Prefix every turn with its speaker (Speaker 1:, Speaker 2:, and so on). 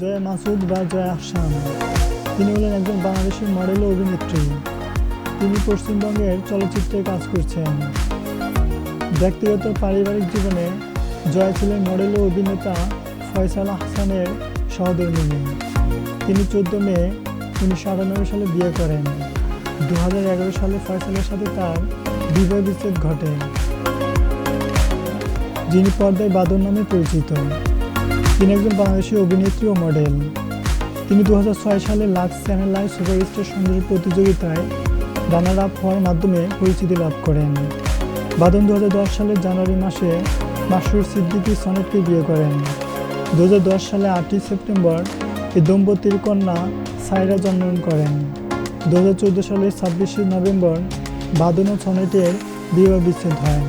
Speaker 1: জয়া মাসুদ বা জয়া আহসান। তিনি হলেন একজন বাংলাদেশের মডেল অভিনেত্রী। তিনি পশ্চিমবঙ্গের চলচ্চিত্রে কাজ করছেন। ব্যক্তিগত পারিবারিক জীবনে জয়া ছিলেন মডেল ও অভিনেতা ফয়সাল আহসানের সহধর্মিণী তিনি চোদ্দ মে উনিশশো আটানব্বই সালে বিয়ে করেন। দু হাজার এগারো সালে ফয়সালের সাথে তার বিবাহ বিচ্ছেদ ঘটে। যিনি পর্দায় বাদর নামে পরিচিত। তিনি একজন বাংলাদেশি অভিনেত্রী ও মডেল। তিনি দু হাজার ছয় সালে লাক্স চ্যানেল লাইভ সুপারস্টার সৌন্দর্য প্রতিযোগিতায় রানার আপ হওয়ার মাধ্যমে পরিচিতি লাভ করেন। বাদন দু হাজার দশ সালের জানুয়ারি মাসে মাসরুর সিদ্দিকী সনেটকে বিয়ে করেন। দু হাজার দশ সালে আটই সেপ্টেম্বর এই দম্পতির কন্যা সাইরা জন্মগ্রহণ করেন। দু হাজার চোদ্দ সালের ছাব্বিশে নভেম্বর বাদন ও সনেটের বিবাহ বিচ্ছেদ হয়।